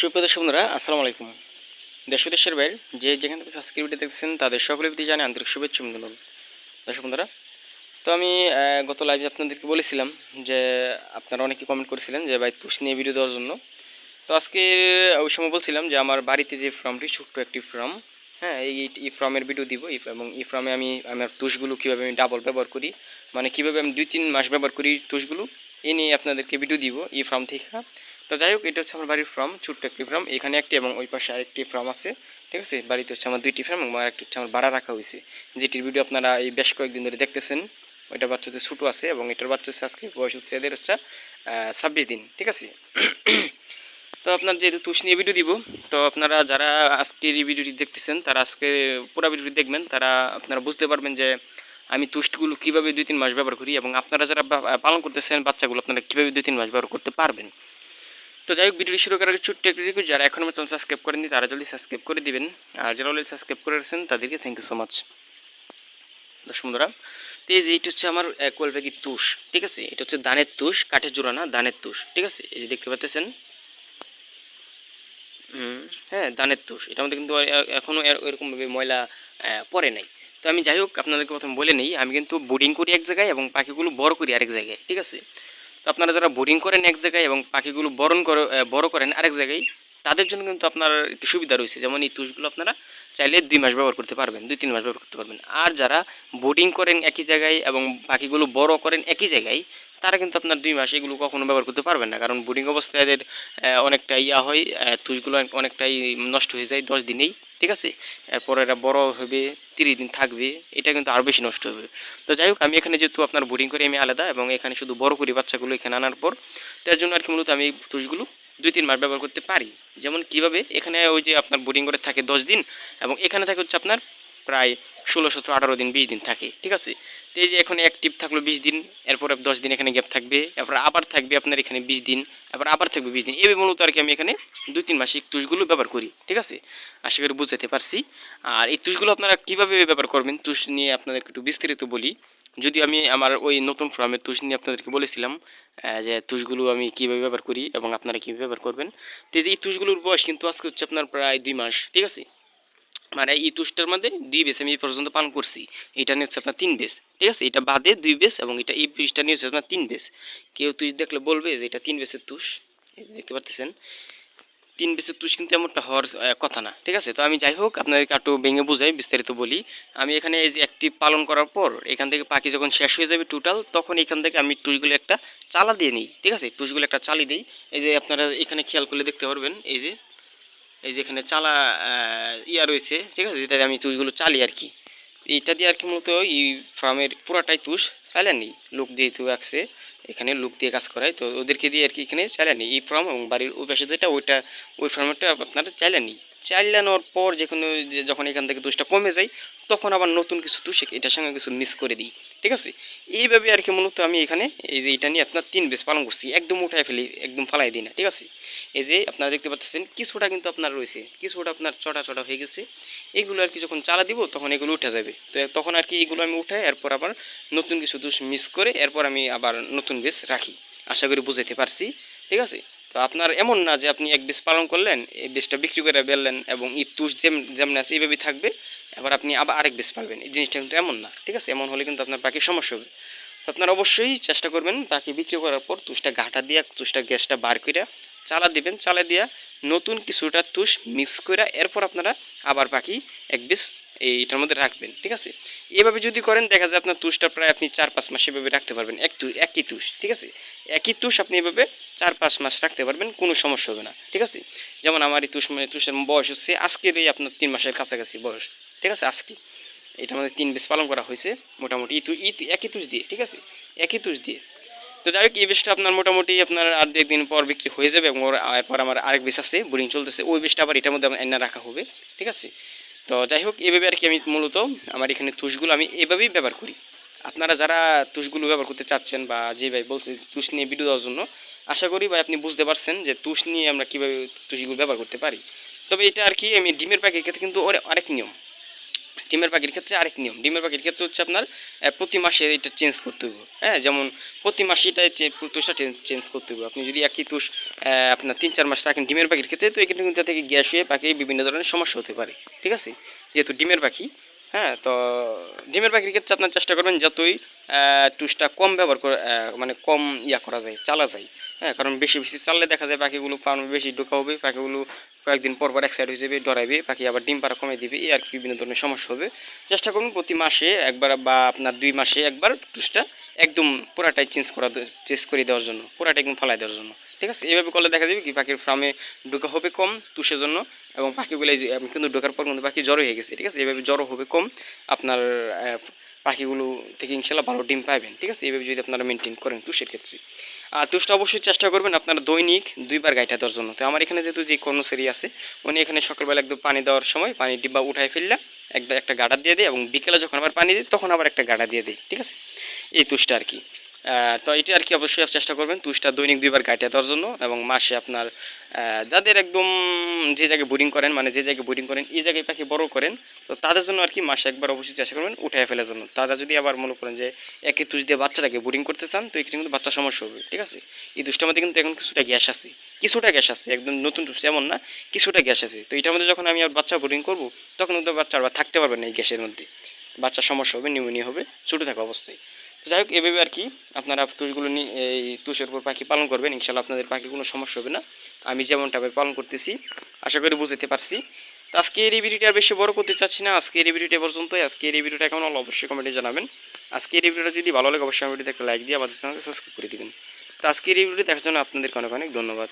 সুপ্রিয় বন্ধুরা, আসসালামু আলাইকুম। দেশ ও দেশের বাইরে যে যেখান থেকে ভিডিও দেখছেন তাদের সকলের প্রতি জানে আন্তরিক শুভেচ্ছা অভিনন্দন। দর্শক বন্ধুরা, তো আমি গত লাইভে আপনাদেরকে বলেছিলাম যে, আপনারা অনেকে কমেন্ট করেছিলেন যে, ভাই, তুষ নিয়ে ভিডিও দেওয়ার জন্য। তো আজকে ওই সময় বলছিলাম যে, আমার বাড়িতে যে ফর্মটি ছোট্ট একটি ফর্ম হ্যাঁ এই এই ফর্মের ভিডিও দিব। এবং এই ফর্মে আমি আমার তুষগুলো কীভাবে আমি ডাবল ব্যবহার করি মানে কীভাবে আমি দুই, তিন মাস ব্যবহার করি তুষগুলো, এ নিয়ে আপনাদেরকে ভিডিও দিব। এই ফর্ম থেকে তো যাই হোক, এটা হচ্ছে আমার বাড়ির ফর্ম ছোট্ট একটি ফর্ম এখানে একটি এবং ওই পাশে আরেকটি ফর্ম আছে, ঠিক আছে? বাড়িতে হচ্ছে আমার দুইটি ফর্ম এবং আরেকটি হচ্ছে আমার ভাড়া রাখা হয়েছে যেটির ভিডিও আপনারা এই বেশ কয়েকদিন ধরে দেখতেছেন। ওইটা বাচ্চা হচ্ছে ছোটো আছে এবং এটার বাচ্চা হচ্ছে আজকে বয়স হচ্ছে এদের হচ্ছে ছাব্বিশ দিন, ঠিক আছে? তো আপনার যেহেতু তুষ নিয়ে ভিডিও দিব, তো আপনারা যারা আজকের এই ভিডিওটি দেখতেছেন, তারা আজকে পুরো ভিডিওটি দেখবেন, তারা আপনারা বুঝতে পারবেন যে আমি তুষ্টগুলো কীভাবে দুই তিন মাস ব্যবহার করি এবং আপনারা যারা পালন করতেছেন বাচ্চাগুলো, আপনারা কীভাবে দুই তিন মাস ব্যবহার করতে পারবেন। তো যাই হোক ভিডিওটি শুরু করার আগে ছোট্ট একটি রিকোয়েস্ট যারা এখন আমার চ্যানেল সাবস্ক্রাইব করেননি, তারা জলদি সাবস্ক্রাইব করে দিবেন। আর যারা অলরেডি সাবস্ক্রাইব করে রয়েছেন তাদেরকে থ্যাংক ইউ সো মাচ দর্শক বন্ধুরা, তো এই যে এটা হচ্ছে আমার কোয়ালব্যাগি তুষ, ঠিক আছে? এটা হচ্ছে দানের তুষ, কাঠের জোড়া না দানের তুষ, ঠিক আছে? এই যে দেখতে পাচ্ছেন? হ্যাঁ দানের তুষ। এটার মধ্যে কিন্তু এ- এখনও এর- এরকমভাবে ময়লা পড়ে নাই। তো আমি যাই হোক, আপনাদেরকে প্রথম বলে নেই, আমি কিন্তু বোর্ডিং করি এক জায়গায় এবং পাখিগুলো বড় করি আরেক জায়গায়, ঠিক আছে? তো আপনারা যারা বোর্ডিং করেন এক জায়গায় এবং পাখিগুলো বরণ করে বড় করেন আরেক জায়গায়, তাদের জন্য কিন্তু আপনার একটু সুবিধা রয়েছে। যেমন এই তুষগুলো আপনারা চাইলে দুই মাস ব্যবহার করতে পারবেন, দুই তিন মাস ব্যবহার করতে পারবেন। আর যারা বোর্ডিং করেন একই জায়গায় এবং পাখিগুলো বড় করেন একই জায়গায়, তারা কিন্তু আপনার দুই মাস এগুলো কখনো ব্যবহার করতে পারবেন না। কারণ বোর্ডিং অবস্থায় এদের অনেকটা ইয়া হয় তুষগুলো অনেকটাই নষ্ট হয়ে যায় দশ দিনেই। ঠিক আছে? এরপর এটা বড় হবে, তিরিশ দিন থাকবে, এটা কিন্তু আরও বেশি নষ্ট হবে। তো যাই হোক, আমি এখানে যেহেতু আপনার বোর্ডিং করে আমি আলাদা এবং এখানে শুধু বড় করি বাচ্চাগুলো এখানে আনার পর তার জন্য আর কি মূলত আমি তুষগুলো দুই তিন মাস ব্যবহার করতে পারি। যেমন কীভাবে? এখানে ওই যে আপনার বোর্ডিং করে থাকে দশ দিন এবং এখানে থাকে হচ্ছে আপনার প্রায় ষোলো, সতেরো, আঠারো দিন, বিশ দিন থাকে, ঠিক আছে? তো এই যে এখন অ্যাক্টিভ থাকল বিশ দিন, এরপর দশ দিন এখানে গ্যাপ থাকবে, এরপর আবার থাকবে আপনার এখানে বিশ দিন, এরপর আবার থাকবে বিশ দিন। এইভাবে মূলত আর কি আমি এখানে দুই, তিন মাসিক তুষগুলো ব্যবহার করি, ঠিক আছে? আশা করি বুঝাতে পারছি। আর এই তুষগুলো আপনারা কীভাবে ব্যবহার করবেন, তুষ নিয়ে আপনাদেরকে একটু বিস্তারিত বলি। যদি আমি আমার ওই নতুন ফর্মের তুষ নিয়ে আপনাদেরকে বলেছিলাম যে তুষগুলো আমি কীভাবে ব্যবহার করি এবং আপনারা কীভাবে ব্যবহার করবেন। তো এই এই তুষগুলোর বয়স কিন্তু আজকে হচ্ছে আপনার প্রায় দুই মাস, ঠিক আছে? মানে এই তুষটার মধ্যে দুই বেস আমি এই পর্যন্ত পান করছি। এটা নিয়ে হচ্ছে আপনার তিন বেস ঠিক আছে? এটা বাদে দুই বেস এবং এটা এই পিসটা নিয়ে হচ্ছে আপনার তিন বেস কেউ তুষ দেখলে বলবে যে এটা তিন বেসের তুষ দেখতে পাচ্ছেন তিন বেসের তুষ কিন্তু এমনটা হওয়ার কথা না, ঠিক আছে? তো আমি যাই হোক, আপনাদেরকে একটু ভেঙে বুঝাই, বিস্তারিত বলি। আমি এখানে এই যে একটি পালন করার পর এখান থেকে পাখি যখন শেষ হয়ে যাবে টোটাল তখন এখান থেকে আমি টুসগুলো একটা চালা দিয়ে নিই, ঠিক আছে? টুসগুলো একটা চালি দিই। এই যে আপনারা এখানে খেয়াল করলে দেখতে পারবেন, এই যে এই যে এখানে চালা ইয়া রয়েছে, ঠিক আছে? যেটা আমি তুষগুলো চালি আর কি। এইটা দিয়ে আর কি মূলত এই ফার্মের পুরাটাই তুষ চালিয়ে নিই। লোক যেহেতু আছে, এখানে লোক দিয়ে কাজ করায়, তো ওদেরকে দিয়ে আর কি এখানে নিই। এই ফার্ম এবং বাড়ির ওই পাশে যেটা, ওইটা, ওই ফার্মেরটা আপনারা চালিয়ে নিই। নেওয়ার পর যে কোনো যখন এখান থেকে তুষটা কমে যায়, তখন আবার নতুন কিছু তুষ এটার সঙ্গে কিছু মিস করে দিই, ঠিক আছে? এইভাবে আর কি মূলত আমি এখানে এই যে এটা নিয়ে আপনার তিন বেশ পালন করছি, একদম উঠায় ফেলি, একদম ফালাই দিই না, ঠিক আছে? এই যে আপনারা দেখতে পাচ্ছেন, কিছুটা কিন্তু আপনার রয়েছে, কিছুটা আপনার চটা চটা হয়ে গেছে, এগুলো আর কি যখন চালা দিব, তখন এগুলো উঠে যাবে। তো তখন আর কি এগুলো আমি উঠাই এরপর আবার নতুন কিছু দুষ মিস করে, এরপর আমি আবার নতুন বেশ রাখি। আশা করি বুঝাইতে পারছি, ঠিক আছে? তো আপনার এমন না যে আপনি এক বিষ পালন করলেন, এই বিষটা বিক্রি করে বেললেন এবং এই তুষ যেম, যেমন আছে এইভাবেই থাকবে, এবার আপনি আবার আরেক বিষ পারবেন এই জিনিসটা কিন্তু এমন না, ঠিক আছে? এমন হলে কিন্তু আপনার পাখির সমস্যা হবে। আপনারা অবশ্যই চেষ্টা করবেন পাখি বিক্রি করার পর তুষটা ঘাটা দিয়া, তুষটা গ্যাসটা বার করে চালা দিবেন, চালা দিয়া নতুন কিছুটা তুষ মিক্স করে এরপর আপনারা আবার পাখি এক বিশ এইটার মধ্যে রাখবেন, ঠিক আছে? এভাবে যদি করেন, দেখা যায় আপনার তুষটা প্রায় আপনি চার পাঁচ মাস এভাবে রাখতে পারবেন, এক তু একই তুষ, ঠিক আছে? একই তুষ আপনি এভাবে চার পাঁচ মাস রাখতে পারবেন, কোনো সমস্যা হবে না, ঠিক আছে? যেমন আমার এই তুষ মানে তুষের বয়স হচ্ছে আজকের এই আপনার তিন মাসের কাছাকাছি বয়স, ঠিক আছে? আজকে। এটা আমাদের তিন বেশ পালন করা হয়েছে মোটামুটি। ইতু তু ই তু- একই তুষ দিয়ে, ঠিক আছে? একই তুষ দিয়ে। তো যাই হোক, এই বেশটা আপনার মোটামুটি আপনার আর দু একদিন পর বিক্রি হয়ে যাবে এবং এরপর আমার আরেক বেশ আছে, বোরিং চলতেছে, ওই বেশটা আবার এটার মধ্যে আমার এনে রাখা হবে, ঠিক আছে? তো যাই হোক, এভাবে আর কি আমি মূলত আমার এখানে তুষগুলো আমি এভাবেই ব্যবহার করি। আপনারা যারা তুষগুলো ব্যবহার করতে চাচ্ছেন বা যে ভাই বলছে, তুষ নিয়ে ভিডিও দেওয়ার জন্য, আশা করি ভাই আপনি বুঝতে পারছেন যে তুষ নিয়ে আমরা কীভাবে তুষগুলো ব্যবহার করতে পারি। তবে এটা আর কি আমি ডিমের ক্ষেত্রে কিন্তু ওর আরেক নিয়ম। ডিমের পাখির ক্ষেত্রে আরেক নিয়ম। ডিমের পাখির ক্ষেত্রে হচ্ছে আপনার প্রতি মাসে এটা চেঞ্জ করতে হবে হ্যাঁ যেমন প্রতি মাসে এটা তুষটা চেঞ্জ করতে হবে আপনি যদি একই তুষ আপনার তিন চার মাস রাখেন ডিমের পাখির ক্ষেত্রে, তো এখানে কিন্তু থেকে গ্যাস হয়ে পাখি বিভিন্ন ধরনের সমস্যা হতে পারে। ঠিক আছে? যেহেতু ডিমের পাখি হ্যাঁ তো ডিমের পাখির ক্ষেত্রে আপনার চেষ্টা করবেন যতই টুসটা কম ব্যবহার করে মানে কম ইয়া করা যায়, চালা যায়। হ্যাঁ কারণ বেশি বেশি চাললে দেখা যায় পাখিগুলো ফার্মে বেশি ঢোকা হবে, পাখিগুলো কয়েকদিন পর পর এক সাইড হয়ে যাবে, ডরাইবে, পাখি আবার ডিম পাড়া কমে দিবে, এই আর কি বিভিন্ন ধরনের সমস্যা হবে। চেষ্টা করুন প্রতি মাসে একবার বা আপনার দুই মাসে একবার টুসটা একদম পুরাটাই চেঞ্জ করা চেঞ্জ করে দেওয়ার জন্য, পুরাটা একদম ফালাই দেওয়ার জন্য। ঠিক আছে? এইভাবে করলে দেখা যাবে কি, পাখির ফার্মে ঢোকা হবে কম তুষের জন্য এবং পাখিগুলো এই যে কিন্তু ঢোকার পর কিন্তু পাখি জ্বর হয়ে গেছে, ঠিক আছে? এইভাবে জ্বরও হবে কম। আপনার পাখিগুলো থেকে ইনশাল্লাহ ভালো ডিম পাবেন, ঠিক আছে? এইভাবে যদি আপনারা মেনটেন করেন তুষের ক্ষেত্রে। আর তুষটা অবশ্যই চেষ্টা করবেন আপনারা দৈনিক দুইবার গাইটা দেওয়ার জন্য। তো আমার এখানে যেহেতু যে কর্মচারী আছে, উনি এখানে সকালবেলা একদম পানি দেওয়ার সময় পানি ডিব্বা উঠায় ফেললা একদম একটা গাডা দিয়ে দেয় এবং বিকেলে যখন আবার পানি দিই তখন আবার একটা গাডা দিয়ে দেয়, ঠিক আছে? এই তুষটা আর কি। তো এটি আর কি অবশ্যই চেষ্টা করবেন তুষটা দৈনিক দুইবার গাইটা দেওয়ার জন্য এবং মাসে আপনার যাদের একদম যে জায়গায় বোর্ডিং করেন মানে যে জায়গায় বোর্ডিং করেন, এই জায়গায় পাখি বড় করেন, তো তাদের জন্য আর কি মাসে একবার অবশ্যই চেষ্টা করবেন উঠায় ফেলার জন্য। তারা যদি আবার মনে করেন যে একই তুষ দিয়ে বাচ্চাটাকে বোর্ডিং করতে চান, তো এক্ষেত্রে কিন্তু বাচ্চা সমস্যা হবে, ঠিক আছে? এই তুষটার মধ্যে কিন্তু এখন কিছুটা গ্যাস আছে, কিছুটা গ্যাস আছে, একদম নতুন তুষ এমন না, কিছুটা গ্যাস আছে। তো এটার মধ্যে যখন আমি আর বাচ্চা বোর্ডিং করব, তখন কিন্তু বাচ্চা আবার থাকতে পারবে না এই গ্যাসের মধ্যে। বাচ্চার সমস্যা হবে নিউমোনিয়া হবে, ছোটো থাকা অবস্থায়। যাই হোক, এভাবে আর কি আপনারা তুষগুলো নিয়ে এই তুষের উপর পাখি পালন করবেন ইনশাল্লাহ আপনাদের পাখির কোনো সমস্যা হবে না। আমি যেমনটা ভাবে পালন করতেছি, আশা করি বুঝতে পারছি। তো আজকে এই ভিডিওটা আর বেশি বড় করতে চাচ্ছি না, আজকে এই ভিডিওটা পর্যন্ত আজকে এই ভিডিওটা হলো অবশ্যই কমেন্টে জানাবেন। আজকে এই ভিডিওটা যদি ভালো লাগে, অবশ্যই ভিডিওতে একটা লাইক দিয়ে আমাদের চ্যানেলকে সাবস্ক্রাইব করে দিবেন। তো আজকে এই ভিডিওটি দেখার জন্য আপনাদেরকে অনেক অনেক ধন্যবাদ।